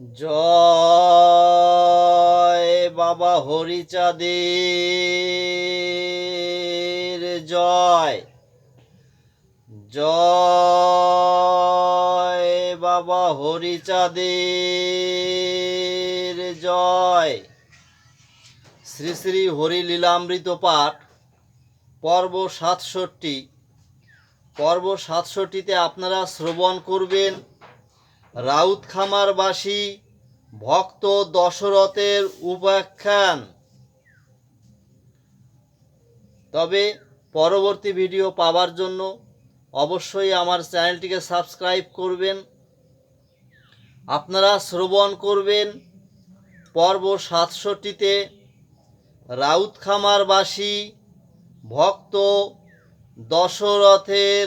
জয় বাবা হরিচাঁদের, জয়। জয় বাবা হরিচাঁদের, জয়। শ্রী শ্রী হরি লীলামৃত পাঠ, পর্ব সাতষট্টি। পর্ব সাতষট্টিতে আপনারা শ্রবণ করবেন। রাউত খামারবাসী ভক্ত দশরথের উপাখ্যান। তবে পরবর্তী ভিডিও পাওয়ার জন্য অবশ্যই আমার চ্যানেলটিকে সাবস্ক্রাইব করবেন। আপনারা শ্রবণ করবেন। পর্ব সাতষট্টিতে রাউত খামারবাসী ভক্ত দশরথের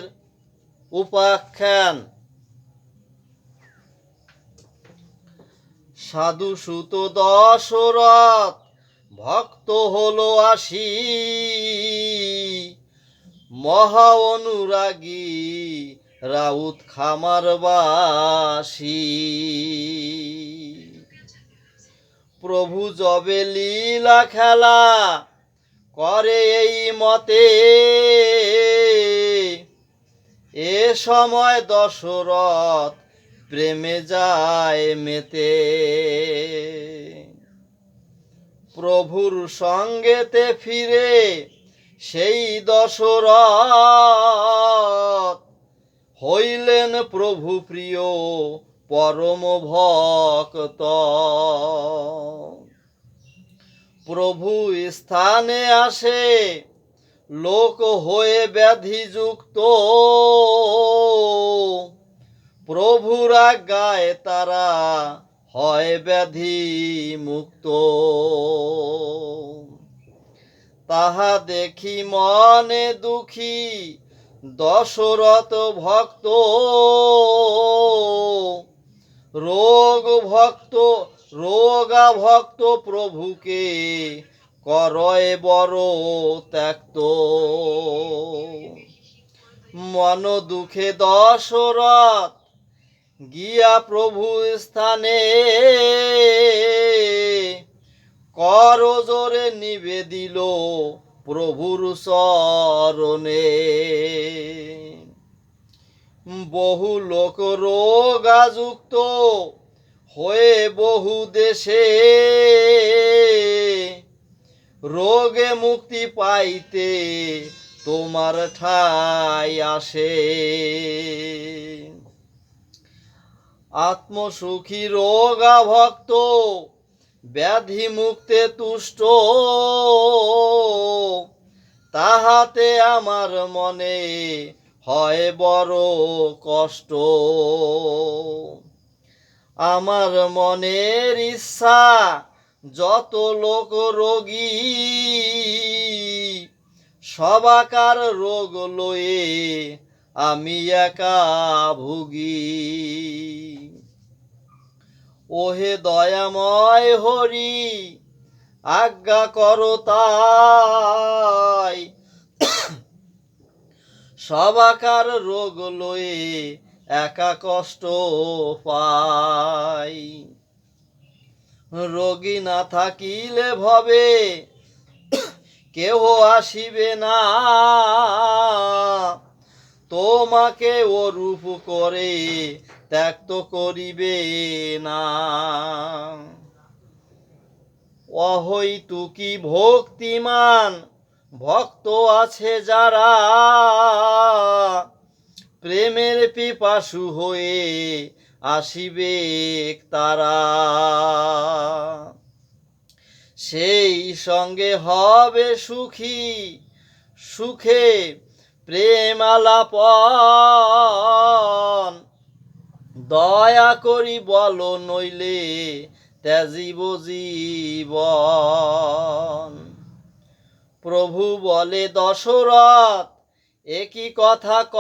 উপাখ্যান। সাধু সুত দশরথ, ভক্ত হলো আসি মহা অনুরাগী রাউত খামারবাসী প্রভু জবে লীলা খেলা করে এই মতে। এ সময় দশরথ প্রেমে যায় মেতে। প্রভুর সঙ্গেতে ফিরে সেই দশরথ। হইলেন প্রভু প্রিয় পরম ভক্ত। প্রভু স্থানে আসে, লোক হয়ে ব্যাধিযুক্ত। প্রভুর আজ্ঞায় তারা হয় ব্যাধি মুক্ত। তাহা দেখি মনে দুঃখী দশরথ ভক্ত। রোগ ভক্ত, রোগা ভক্ত প্রভুকে করয় বড় ত্যক্ত। মন দুঃখে দশরথ গিয়া প্রভু স্থানে। কর জোরে নিবেদিল প্রভুর শরণে। বহু লোক রোগাযুক্ত হয়ে বহু দেশে। রোগে মুক্তি পাইতে তোমার ঠাই আসে। আত্মসুখী রোগা ভক্ত ব্যাধি মুক্তে তুষ্ট। তাহাতে আমার মনে হয় বড় কষ্ট। আমার মনের ইচ্ছা যত লোক রোগী, সবাকার রোগ লয়ে আমি একা ভুগি। ওহে দয়াময় হরি, আজ্ঞা করো তাই। সবাকার রোগ লয়ে একা কষ্ট পাই। রোগী না থাকিলে ভবে, কেহ আসিবে না। তোমাকে ও রূপ করে ত্যাক্ত করিবে না। অহৈতুকি ভক্তিমান? ভক্ত আছে যারা প্রেমের পিপাসু হয়ে আসিবে তারা। সেই সঙ্গে হবে সুখী, সুখে প্রেম আলাপন দয়া করি বলো নইলে ত্যাজিব জীবন। প্রভু বলে, দশরথ, একই কথা ক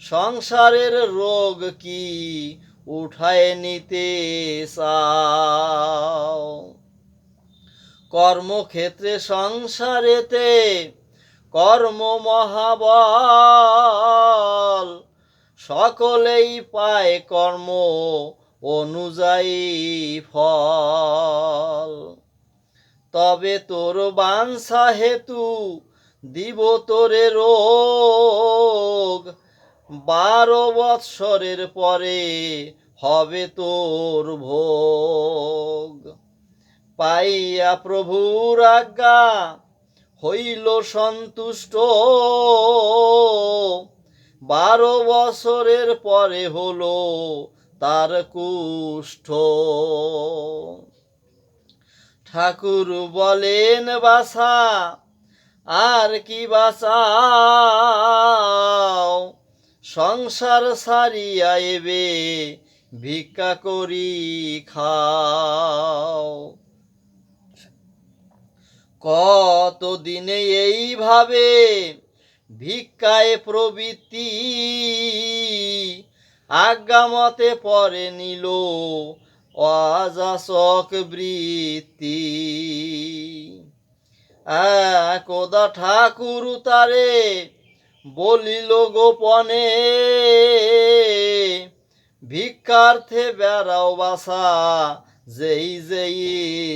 সংসারের রোগ কি উঠায় নিতে চাও? কর্মক্ষেত্রে সংসারেতে কর্ম মহাবল সকলেই পায় কর্ম অনুযায়ী ফল। তবে তোর বাঞ্ছা হেতু দিব তোরে রোগ। বারো বৎসরের পরে হবে তোর ভোগ। পাইয়া প্রভুর আজ্ঞা হইল সন্তুষ্ট। বারো বছরের পরে হলো তার কুষ্ঠ। ঠাকুর বলেন বাসা আর কি বাসাও সংসার সারিয়া এবে ভিক্ষা করি খাও। কত দিনে এইভাবে ভিক্ষায় প্রবৃত্তি আজ্ঞা মতে পরে নিল অযাচক বৃত্তি। একদা ঠাকুর তারে বলিল, গোপনে ভিক্ষার্থে বেড়াও বাসা যেই যেই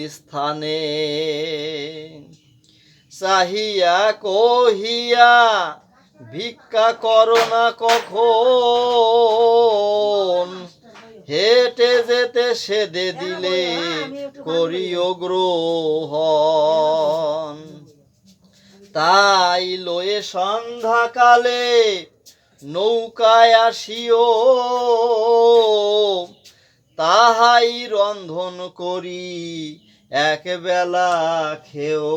স্থানে। চাহিয়া কহিয়া, ভিক্ষা করো না কখন? হেঁটে যেতে সেদে দিলে করিও গ্রহণ। তাই লয়ে সন্ধ্যাকালে নৌকায় আসিও, তাহাই রন্ধন করি। একবেলা খেও।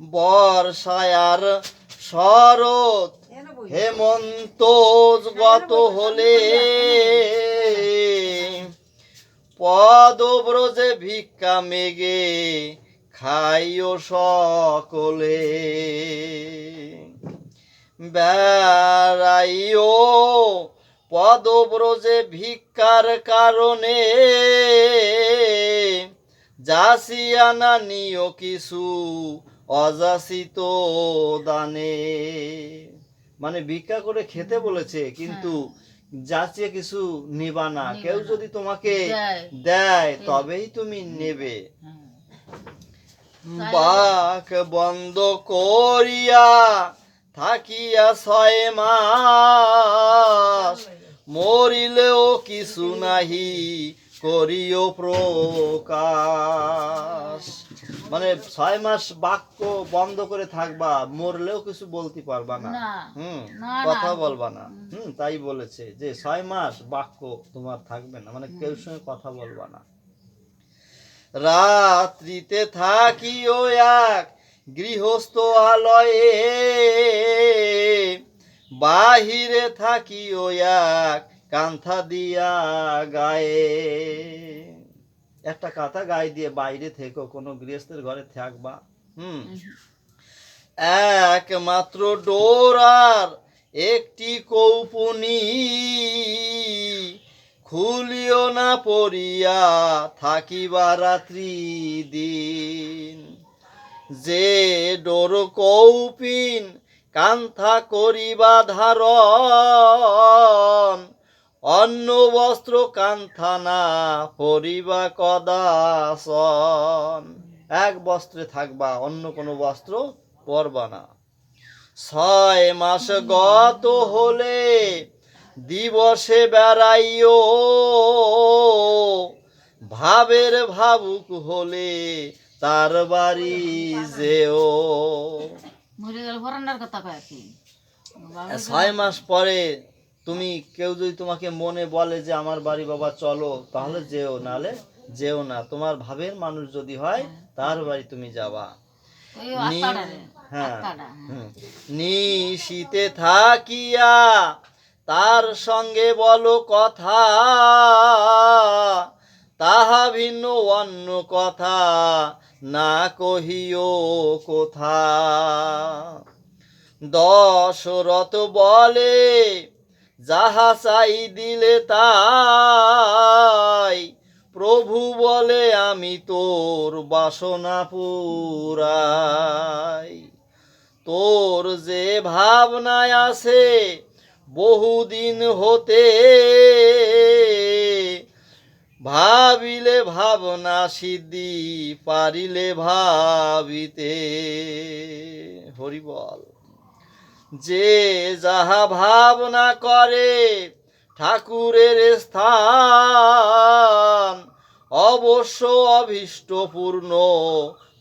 বর্ষায়ার শরৎ হেমন্ত গত হলে পদব্রজে ভিক্ষা মেগে খাইও সকলে। বেড়াইও পদব্রজে ভিক্ষার কারণে যাসিয়ানা নিও কিছু অযাচিত দানে। মানে ভিক্ষা করে খেতে বলেছে কিন্তু যাচিয়ে কিছু নিবা না। কেউ যদি তোমাকে দেয়। দেয় তবেই তুমি নেবে। হ্যাঁ। বাক বন্ধ করিয়া থাকিয়া ছয় মাস মরিলেও কিছু নাহি করিও প্রকাশ। মানে ছয় মাস বাক্য বন্ধ করে থাকবা মরলেও কিছু বলতে পারবা না। হুম কথা বলবা না। হুম। তাই বলেছে যে ছয় মাস বাক্য তোমার থাকবে না মানে কেউ সঙ্গে কথা বলবা না। রাত্রিতে থাকিও এক গৃহস্থ আলয়ে। বাহিরে থাকিও এক কান্থা দিয়া গায়ে। একটা কাঁথা গায়ে দিয়ে বাইরে থেকো, কোনো গৃহস্থের ঘরে থাকবা। হুম। একমাত্র ডোরার একটি কৌপুনি। খুলিও না পড়িয়া থাকিবা রাত্রি দিন। যে ডোর কৌপিন কান্থা করিবা ধারণ অন্য বস্ত্র কান্থা না পরিবা কদাসন এক বস্ত্রে থাকবা, অন্য কোনো বস্ত্র পরবা না। ছয় মাস গত হলে দিবসে বেড়াইও। ভাবের ভাবুক হলে তার বাড়ি যেও। মরে গেল ফরান্ডার কথা কয় কি? ছয় মাস পরে তুমি কেউ যদি তোমাকে মনে বলে যে আমার বাড়ি বাবা চলো তাহলে যেও নালে যেও না। তোমার ভাবের মানুষ যদি হয় তার বাড়ি তুমি যাবা। হ্যাঁ। আত্মাটা নিশীতে থাকিয়া তার সঙ্গে বলো কথা। তাহা ভিন্ন অন্য কথা না কহিও কোথা। দশরথ বলে, যাহা চাই দিলে তাই। প্রভু বলে, আমি তোর বাসনা পুরাই। তোর যে ভাবনায় আছে, বহুদিন হতে ভাবিলে ভাবনা সিদ্ধি পারিলে ভাবিতে। হরিবল যে যাহা ভাবনা করে ঠাকুরের স্থান অবশ্য অভীষ্ট পূর্ণ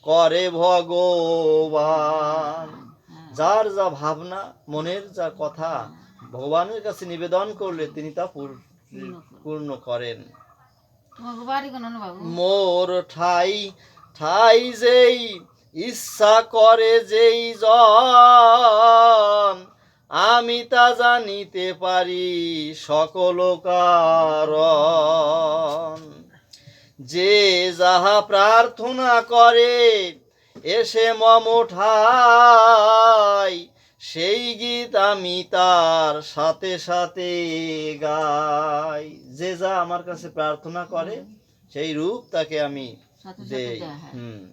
করে ভগবান। যার যা ভাবনা মনের যা কথা ভগবানের কাছে নিবেদন করলে তিনি তা পূর- পূর্ণ করেন তোমাকে বাড়ি কেন না বাবু মোর ঠাই ঠাই যেই, ইচ্ছা করে যেই জন, আমি তা জানিতে পারি সকল কারণ। যে যাহা প্রার্থনা করে, এসে মম ঠাই সেই গীত আমি তার সাথে সাথে গাই। যে যা আমার কাছে প্রার্থনা করে সেই রূপ তাকে আমি দেই। হুম।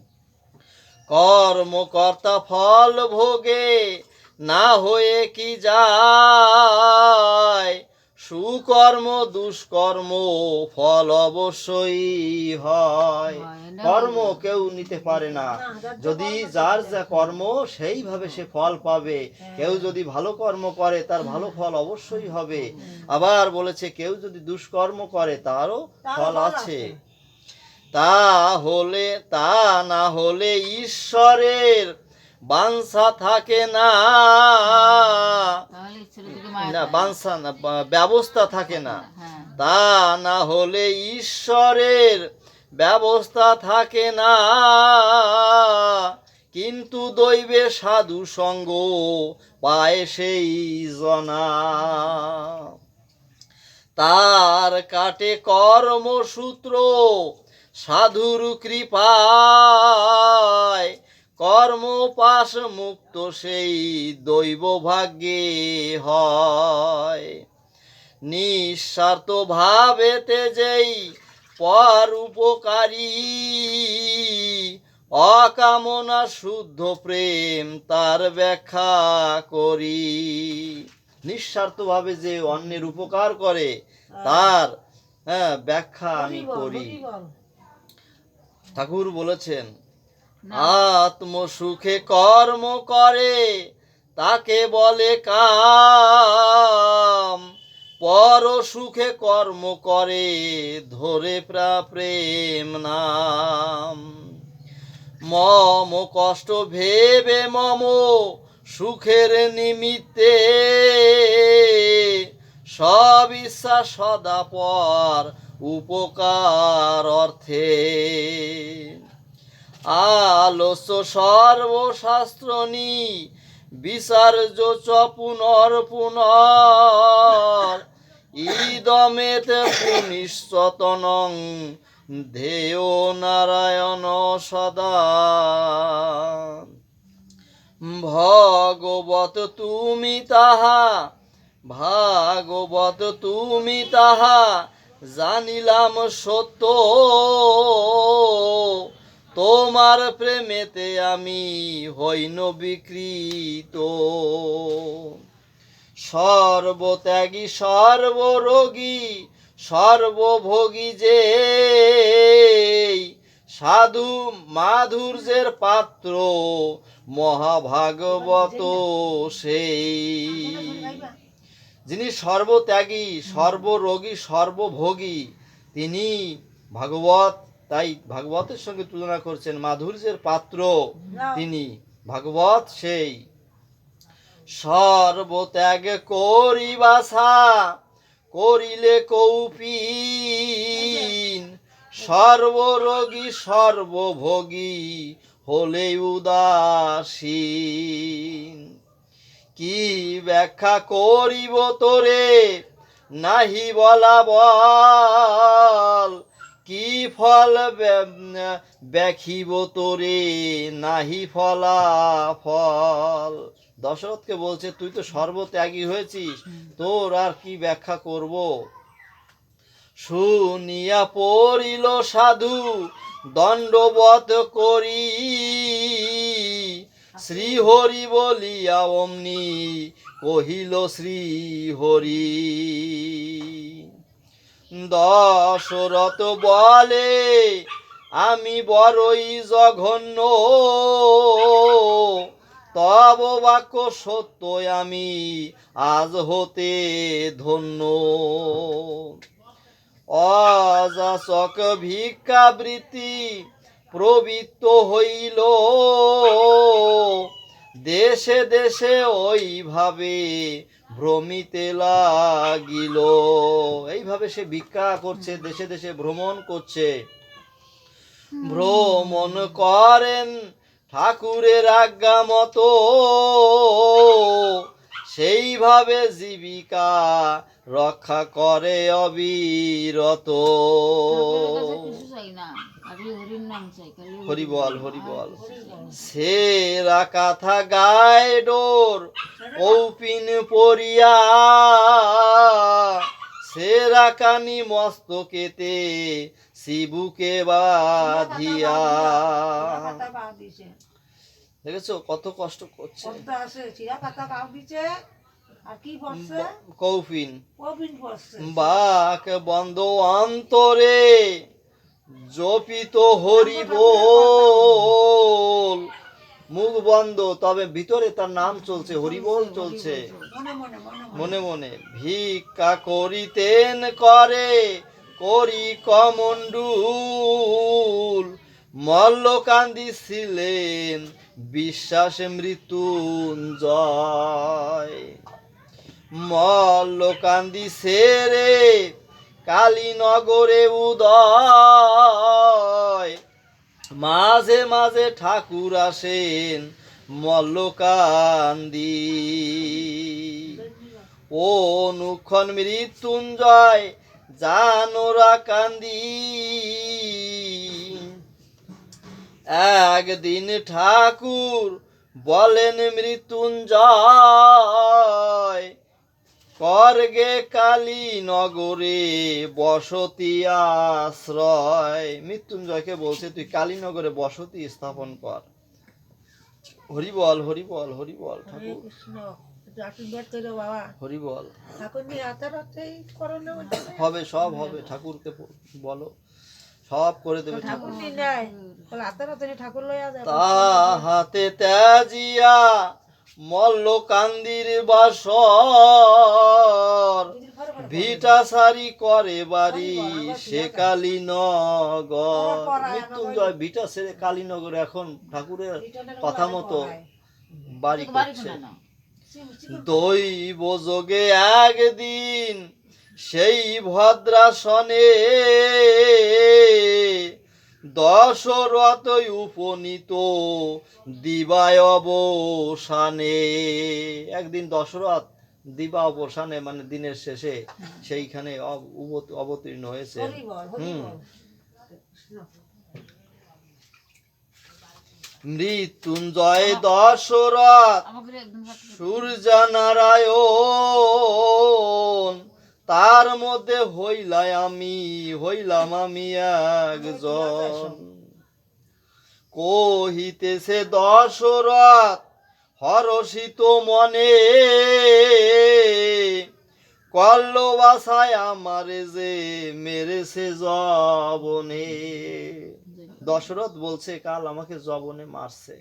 কর্মকর্তা ফল ভোগে না হয়ে কি যায়? সুকর্ম দুষ্কর্ম ফল অবশ্যই হয়। কর্ম কেউ নিতে পারে না। যদি যার যা কর্ম সেইভাবে সে ফল পাবে। কেউ যদি ভালো কর্ম করে তার ভালো ফল অবশ্যই হবে। আবার বলেছে কেউ যদি দুষ্কর্ম করে তারও ফল আছে। তা হলে তা না হলে ঈশ্বরের বাঞ্ছা থাকে না। না। বাঞ্ছা না ব্যবস্থা থাকে না। হ্যাঁ। তা না হলে ঈশ্বরের ব্যবস্থা থাকে না। কিন্তু দৈবে সাধু সঙ্গ পায় সেই জনা। তার কাটে কর্মসূত্র সাধুর কৃপায়। কর্মপাশ মুক্ত সেই দৈব ভাগ্যে হয়। নিঃস্বার্থ ভাবেতে যেই পর উপকারী। অকামনা শুদ্ধ প্রেম তার ব্যাখ্যা করি। নিঃস্বার্থভাবে যে অন্যের উপকার করে তার হ্যাঁ ব্যাখ্যা আমি করি। ঠাকুর বলেছেন আত্ম সুখে কর্ম করে, তাকে বলে কাম। পর সুখে কর্ম করে, ধরে প্রা প্রেম নাম। মম কষ্ট ভেবে মম সুখের নিমিত্তে সব ইচ্ছা সদা পর উপকার অর্থে। আলস্য সর্বশাস্ত্র নি, বিচার্য চ পুনর পুনর ইদমেতে পুনিশ্চতনং ধেয় নারায়ণ সদা। ভগবত তুমি তাহা, ভাগবত তুমি তাহা, জানিলাম সত্য। তোমার প্রেমেতে আমি হইন বিকৃত সর্বত্যাগী, সর্বরোগী, সর্বভোগী যে সাধু মাধুর্যের পাত্র, মহাভাগবত সেই। যিনি সর্বত্যাগী, সর্বরোগী, সর্বভোগী, তিনি ভাগবত তাই ভাগবতের সঙ্গে তুলনা করছেন মাধুর্যের পাত্র তিনি। ভাগবত সেই। সর্বত্যাগ করিবাসা করিলে কৌপিন। সর্বরোগী সর্বভোগী হলে উদাসীন। কি ব্যাখ্যা করিব তোরে নাহি বলা বল। কি ফল ব্যাখিব তোরে? নাহি ফলা ফল। দশরথকে বলছে, তুই তো সর্বত্যাগী হয়েছিস, তোর আর কি ব্যাখ্যা করব? শুনিয়া পড়িল সাধু দণ্ডবত করি। শ্রী হরি বলিয়া অমনি কহিল শ্রী হরি দশরথ বলে, আমি বড়ই জঘন্য। তব বাক্য সত্য আমি আজ হতে ধন্য। অযাচক ভিক্ষাবৃত্তি প্রবৃত্ত হইল। দেশে দেশে ওইভাবে ভ্রমিতে লাগিল। এইভাবে সে ভিক্ষা করছে, দেশে দেশে ভ্রমণ করছে। ভ্রমণ করেন ঠাকুরের আজ্ঞা মতো। সেইভাবে জীবিকা রক্ষা করে অবিরত। হরি বল হরি বল। সেরা কথা গায় ডোর কৌপিন পরিয়া। সেরা কানি মস্তকেতে শিবুকে বাঁধিয়া। দেখেছ কত কষ্ট করছে? পদ্মা আছে চিরা পাতা বাউ দিছে। আর কি পড়ছে কৌপিন কবিন পড়ছে বাক বন্ধ অন্তরে। জপিত হরি বল। মুখ বন্ধ তবে ভিতরে তার নাম চলছে হরি বল চলছে। মনে মনে ভিক্ষা করিতেন করে করি কমণ্ডুল। মল্ল কান্দিছিলেন বিশ্বাস মৃত্যুঞ্জয়। মল্ল কান্দি সেরে কালীনগরে উদয়। মাঝে মাঝে ঠাকুর আসেন মল্লকান্দি। ও অনুক্ষণ মৃত্যুঞ্জয় জানোরা কান্দি একদিন ঠাকুর বলেন মৃত্যুঞ্জয় করগে কালী নগরে বসতি আশ্রয়। মৃত্যুঞ্জয়কে বলছে তুই কালীনগরে বসতি স্থাপন কর। হরি বল হরি বল হরি বল ঠাকুর। হবে সব হবে ঠাকুরকে বলো। সব করে দেবে ঠাকুর। তাহাতে ত্যাজিয়া মল্ল কান্দির বাসর। ভিটা সারি করে বাড়ি, সে কালীনগর। মৃত্যুঞ্জয় ভিটা সেরে কালীনগর এখন ঠাকুরের কথা মতো বাড়ি করছে। দৈব যোগে একদিন সেই ভদ্রাসনে দশরথ উপনীত দিবায় অবসানে। একদিন দশরথ দিবা অবসানে মানে দিনের শেষে সেইখানে অবতীর্ণ হয়েছে। হুম। মৃত্যুঞ্জয় দশরথ সূর্য নারায়ণ তার মধ্যে হইলাই আমি, হইলাম আমি একজন। কহিতেছে, দশরথ, হরষিত মনে কল্ল বাসায় আমারে যে মেরেছে জবনে দশরথ বলছে, কাল আমাকে জবনে মারছে।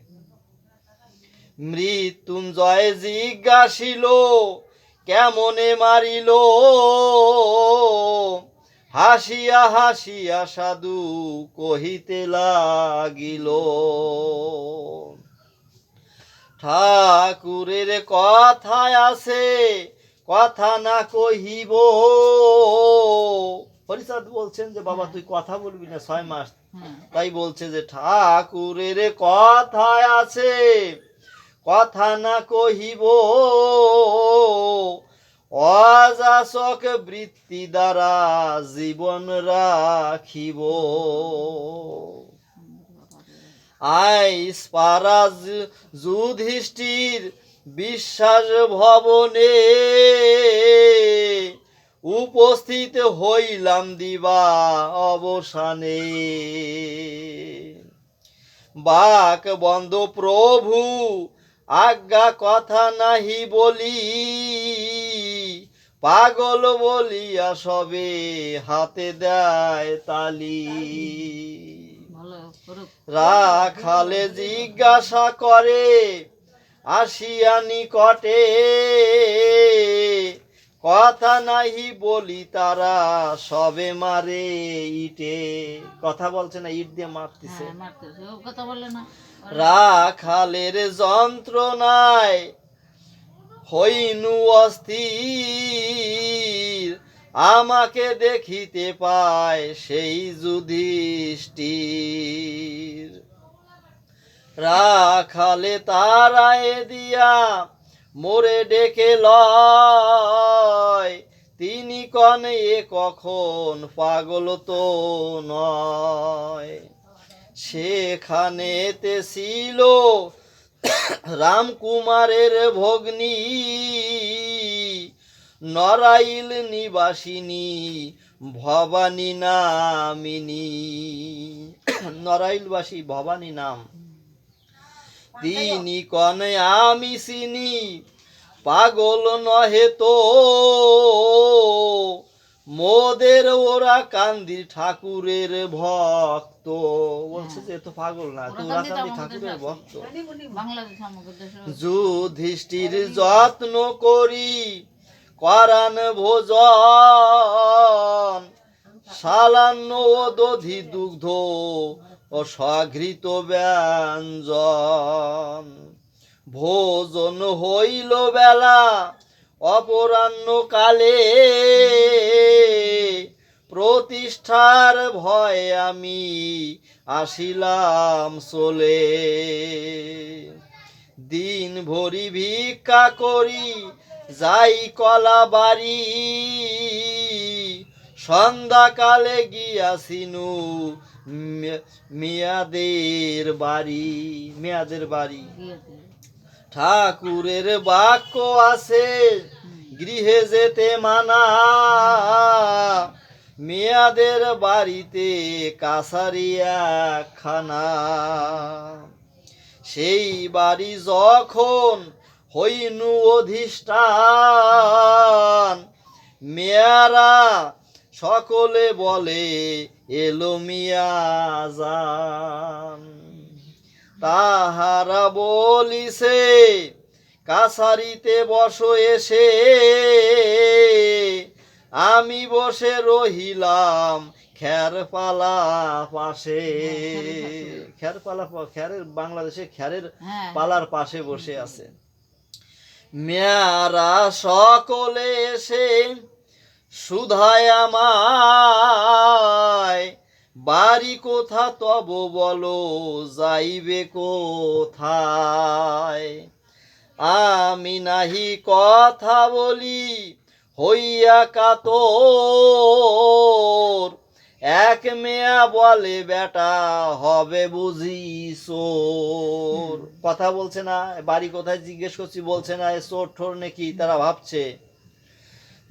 মৃত্যুঞ্জয় জিজ্ঞাসিল কেমনে মারিল? হাসিয়া হাসিয়া সাধু কহিতে লাগিল ঠাকুরের কথায় আছে কথা না কহিব। হরিচাঁদ বলছেন যে বাবা তুই কথা বলবি না ছয় মাস। হ্যাঁ। তাই বলছে যে ঠাকুরের কথায় আছে কথা না কহিব। অযাচক বৃত্তি দ্বারা জীবন রাখিব। আইস পারাজ যুধিষ্ঠির বিশ্বাস ভবনে উপস্থিত হইলাম দিবা অবসানে। বাক বন্ধ প্রভু আজ্ঞা কথা নাহি বলি পাগল বলিয়া সবে হাতে দেয় তালি। রাখালে জিজ্ঞাসা করে আসিয়া নিকটে। কথা নাহি বলি তারা সবে মারে ইটে। কথা বলছে না ইট দিয়ে মারতেছে। হ্যাঁ কথা বলে না। রাখালের যন্ত্রণায় হইনু অস্থির, আমাকে দেখিতে পায় সেই যুধিষ্ঠির। রাখালে তারায় দিয়া মোরে ডেকে লয়, তিনি কনে এ কখন পাগল তো নয়। সেখানেতে ছিল রামকুমারের ভগ্নী নরাইল নিবাসিনী, ভবানী নামিনী। নরাইলবাসী ভবানী নাম। তিনি কনে আমি চিনি, পাগল নহে তো। মোদের ওরা কান্দি ঠাকুরের ভক্ত। বলছে যে তো পাগল না তো ওরা কান্দি ঠাকুরের ভক্ত। যুধিষ্ঠির যত্ন করি করান ভোজন। সালান্ন ও দধি দুগ্ধ ও সঘৃত ব্যঞ্জন। ভোজন হইল বেলা অপরাহ্ন কালে প্রতিষ্ঠার ভয়ে আমি আসিলাম চলে। দিন ভরি ভিক্ষা করি যাই কলা বাড়ি। সন্ধ্যাকালে গিয়াছিনু মেয়াদের বাড়ি মেয়াদের বাড়ি। ঠাকুরের বাক্য আছে গৃহে যেতে মানা। মেয়াদের বাড়িতে কাছারিয়া খানা সেই বাড়ি যখন হইনু অধিষ্ঠান, মেয়ারা সকলে বলে, এলো মিয়া যান তাহারা বলিছে কাছারিতে বসো এসে। আমি বসে রহিলাম খ্যারপালা পাশে। খ্যারপালা খ্যারের বাংলাদেশে খ্যারের হ্যাঁ। পালার পাশে বসে আছে। মেয়ারা সকলে এসে সুধায় আমায় বাড়ি কোথা তব বলো যাইবে কোথায়? আমি নাহি কথা বলি, হইয়া কাতর। এক মেয়া বলে, বেটা, হবে বুঝি চোর। কথা বলছে না, বাড়ি কোথায় জিজ্ঞেস করছি, বলছে না চোর ঠোর নাকি? তারা ভাবছে,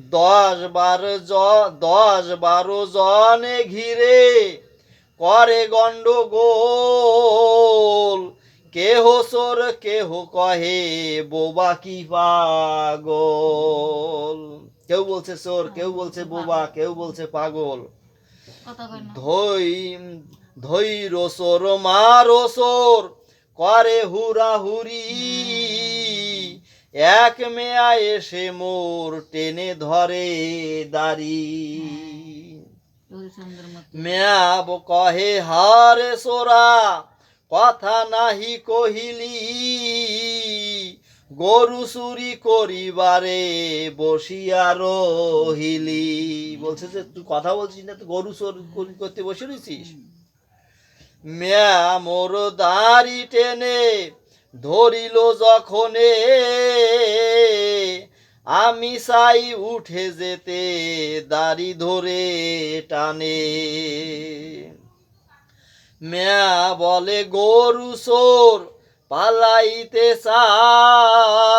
দশ বারো জ, দশ বারো জনে ঘিরে করে গন্ডগোল। কেহ চোর কেহ কহে বোবা কি পাগল? কেউ বলছে চোর কেউ বলছে বোবা কেউ বলছে পাগল। কথা কয় না। ধৈ ধৈর সোর মারো সোর করে হুরা হুরি। এক মেয়া এসে মোর টেনে ধরে দাড়ি। মেয়া ব- কহে হারে সোরা কথা নাহি কহিলি, গরু চুরি করিবারে বসিয়া রহিলি। বলছে যে, তুই কথা বলছিস না, তুই গরু চুরি করতে বসে রয়েছিস? মেয়া মোর দাড়ি টেনে ধরিল যখনে, আমি চাই উঠে যেতে দাড়ি ধরে টানে। মেয়া বলে গরু সোর পালাইতে চায়।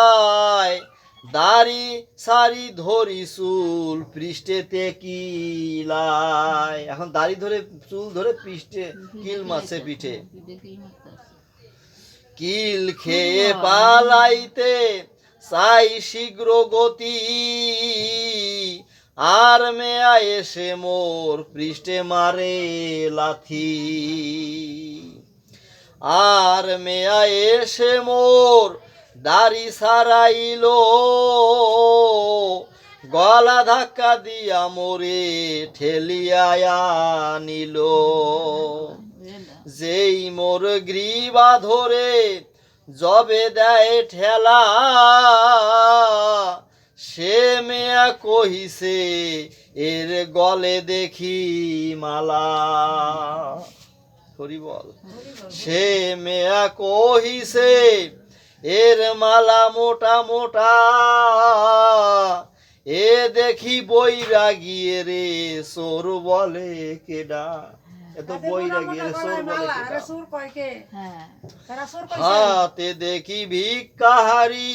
দাড়ি সারি ধরি চুল পৃষ্ঠেতে কিলাই এখন দাড়ি ধরে চুল ধরে পৃষ্ঠে কিল মারছে পিঠে। কিল খেয়ে পালাইতে চাই শীঘ্র গতি। আর মেয়া এসে মোর পৃষ্ঠে মারে লাথি। আর মেয়া এসে মোর দাড়ি সারাইল, গলা ধাক্কা দিয়া মোরে ঠেলিয়া নিল যেই মোর গ্রীবা ধরে জবে দেয় ঠেলা সে মেয়া কহিছে এর গলে দেখি মালা। হরি বল। সে মেয়া কহিছে এর মালা মোটা মোটা এ দেখি বইরা গিয়ে রে সোর বলে কেডা। এত বইরা গিয়ে সোর বলে কেডা। হ্যাঁ। তারা সুর কইছে হাতে দেখি ভিক্ষাহারি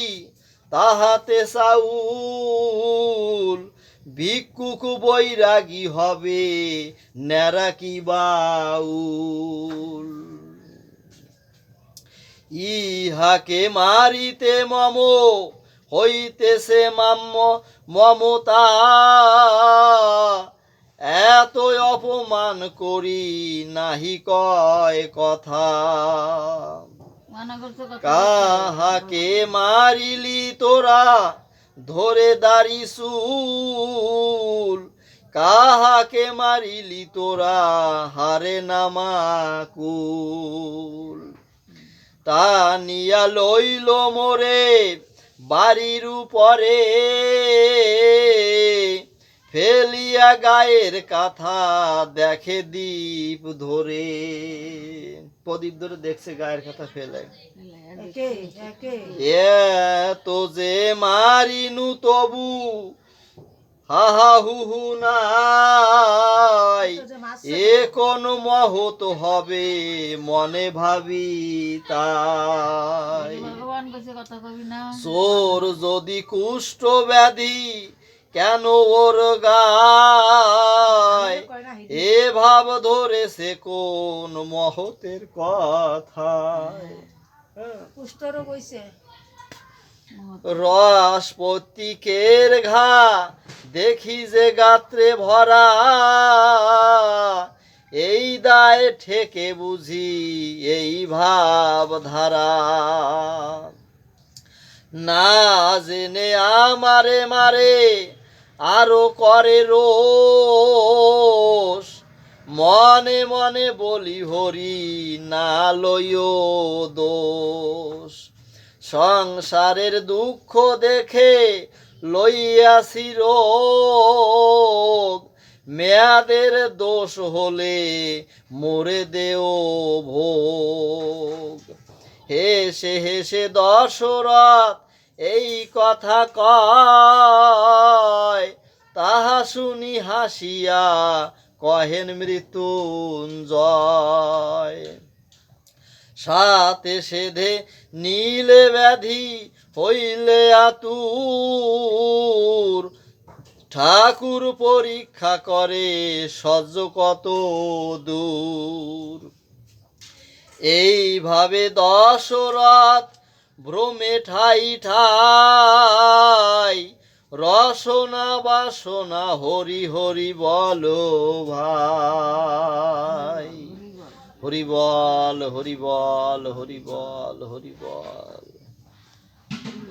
তাহাতে সাউল ভিক্ষুক বৈরাগী হবে ন্যারা কি বাউল? ইহাকে মারিতে মম, হইতেছে মাম্য মমতা। এত অপমান করি নাহি কয় কথা। কাহাকে মারিলি তোরা? ধরে দাড়ি চুল। কাহাকে মারিলি তোরা? হারে নামা কুল। টানিয়া লইল মোরে বাড়ির উপরে। ফেলিয়া গায়ের কাথা দেখে দীপ ধরে। প্রদীপ ধরে দেখছে গায়ের কথা ফেলে। এত যে মারিনু তবু হাহা হুহু নাই। তো যে মাছ এ কোন মহত হবে মনে ভাবি তাই। ভগবান কথা কবি না। চোর যদি কুষ্ঠ ব্যাধি কেন ওর গায়? এ ভাব ধরেছে কোন মহতের কথায়? কইছে রস প্রতীকের ঘা দেখি যে গাত্রে ভরা। এই দায় ঠেকে বুঝি এই ভাব ধারা না জেনে আমারে মারে আরও করে রোষ। মনে মনে বলি, হরি না লইও দোষ। সংসারের দুঃখ দেখে লইয়াছি রোগ। মেয়াদের দোষ হলে মরে দেও ভোগ। হেসে হেসে দশরথ এই কথা কয়, তাহা শুনি হাসিয়া কহেন মৃত্যুঞ্জয়। সাথে সেধে নীলে ব্যাধি হইলে আতুর। ঠাকুর পরীক্ষা করে সহ্য কত দূর। এইভাবে দশরথ ভ্রমে ঠাই ঠাই, রসনা বাসনা হরি হরি বল ভাই। হরি বল হরি বল হরি বল হরি বল।